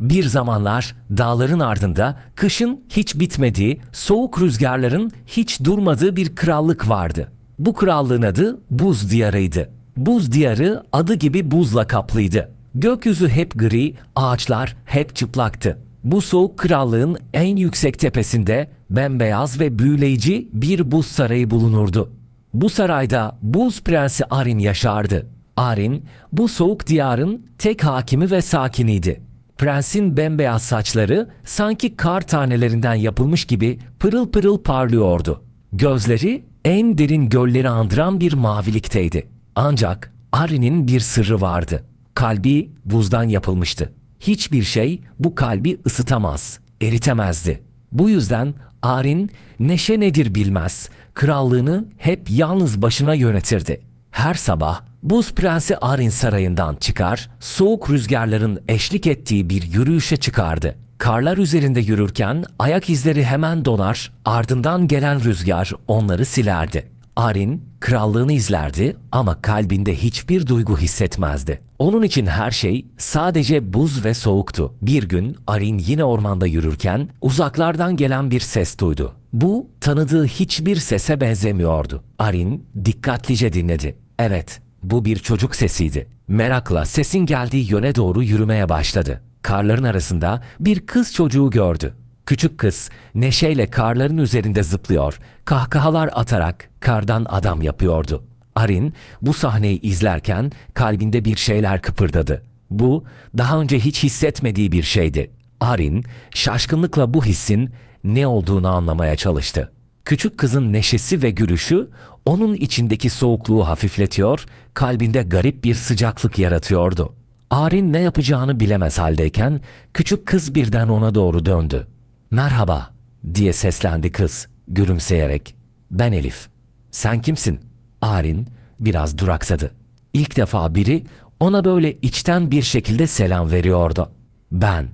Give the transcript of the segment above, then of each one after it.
Bir zamanlar dağların ardında kışın hiç bitmediği, soğuk rüzgarların hiç durmadığı bir krallık vardı. Bu krallığın adı Buz Diyarı'ydı. Buz Diyarı adı gibi buzla kaplıydı. Gökyüzü hep gri, ağaçlar hep çıplaktı. Bu soğuk krallığın en yüksek tepesinde bembeyaz ve büyüleyici bir buz sarayı bulunurdu. Bu sarayda Buz Prensi Arin yaşardı. Arin bu soğuk diyarın tek hakimi ve sakiniydi. Prensin bembeyaz saçları sanki kar tanelerinden yapılmış gibi pırıl pırıl parlıyordu. Gözleri en derin gölleri andıran bir mavilikteydi. Ancak Arin'in bir sırrı vardı. Kalbi buzdan yapılmıştı. Hiçbir şey bu kalbi ısıtamaz, eritemezdi. Bu yüzden Arin neşe nedir bilmez, krallığını hep yalnız başına yönetirdi. Her sabah Buz Prensi Arin sarayından çıkar, soğuk rüzgarların eşlik ettiği bir yürüyüşe çıkardı. Karlar üzerinde yürürken ayak izleri hemen donar, ardından gelen rüzgar onları silerdi. Arin krallığını izlerdi ama kalbinde hiçbir duygu hissetmezdi. Onun için her şey sadece buz ve soğuktu. Bir gün Arin yine ormanda yürürken uzaklardan gelen bir ses duydu. Bu tanıdığı hiçbir sese benzemiyordu. Arin dikkatlice dinledi. Evet, bu bir çocuk sesiydi. Merakla sesin geldiği yöne doğru yürümeye başladı. Karların arasında bir kız çocuğu gördü. Küçük kız neşeyle karların üzerinde zıplıyor, kahkahalar atarak kardan adam yapıyordu. Arin bu sahneyi izlerken kalbinde bir şeyler kıpırdadı. Bu daha önce hiç hissetmediği bir şeydi. Arin şaşkınlıkla bu hissin ne olduğunu anlamaya çalıştı. Küçük kızın neşesi ve gülüşü onun içindeki soğukluğu hafifletiyor, kalbinde garip bir sıcaklık yaratıyordu. Arin ne yapacağını bilemez haldeyken küçük kız birden ona doğru döndü. "Merhaba." diye seslendi kız gülümseyerek. "Ben Elif. Sen kimsin?" Arin biraz duraksadı. İlk defa biri ona böyle içten bir şekilde selam veriyordu. "Ben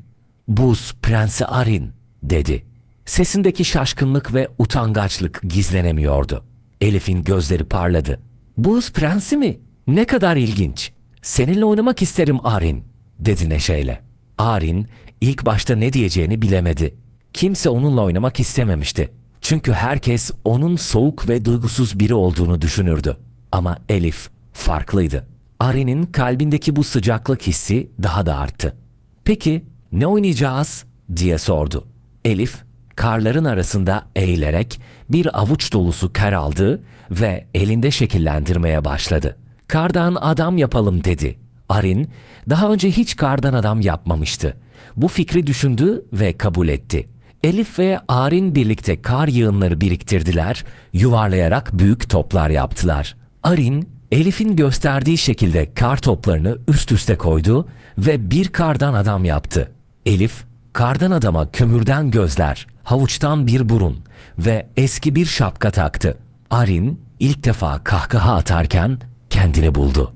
Buz Prensi Arin." dedi. Sesindeki şaşkınlık ve utangaçlık gizlenemiyordu. Elif'in gözleri parladı. Buz Prensi mi? Ne kadar ilginç. Seninle oynamak isterim Arin, dedi neşeyle. Arin ilk başta ne diyeceğini bilemedi. Kimse onunla oynamak istememişti. Çünkü herkes onun soğuk ve duygusuz biri olduğunu düşünürdü. Ama Elif farklıydı. Arin'in kalbindeki bu sıcaklık hissi daha da arttı. Peki ne oynayacağız? diye sordu. Elif karların arasında eğilerek bir avuç dolusu kar aldı ve elinde şekillendirmeye başladı. Kardan adam yapalım dedi. Arin daha önce hiç kardan adam yapmamıştı. Bu fikri düşündü ve kabul etti. Elif ve Arin birlikte kar yığınları biriktirdiler, yuvarlayarak büyük toplar yaptılar. Arin, Elif'in gösterdiği şekilde kar toplarını üst üste koydu ve bir kardan adam yaptı. Elif, kardan adama kömürden gözler, havuçtan bir burun ve eski bir şapka taktı. Arin ilk defa kahkaha atarken kendini buldu.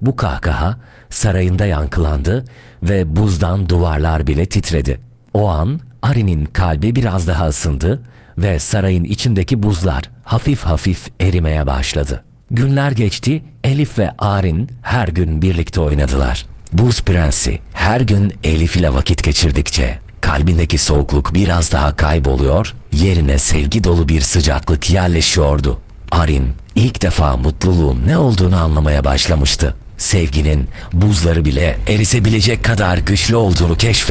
Bu kahkaha sarayında yankılandı ve buzdan duvarlar bile titredi. O an Arin'in kalbi biraz daha ısındı ve sarayın içindeki buzlar hafif hafif erimeye başladı. Günler geçti, Elif ve Arin her gün birlikte oynadılar. Buz Prensi her gün Elif ile vakit geçirdikçe kalbindeki soğukluk biraz daha kayboluyor, yerine sevgi dolu bir sıcaklık yerleşiyordu. Arin ilk defa mutluluğun ne olduğunu anlamaya başlamıştı. Sevginin buzları bile erisebilecek kadar güçlü olduğunu keşfetti.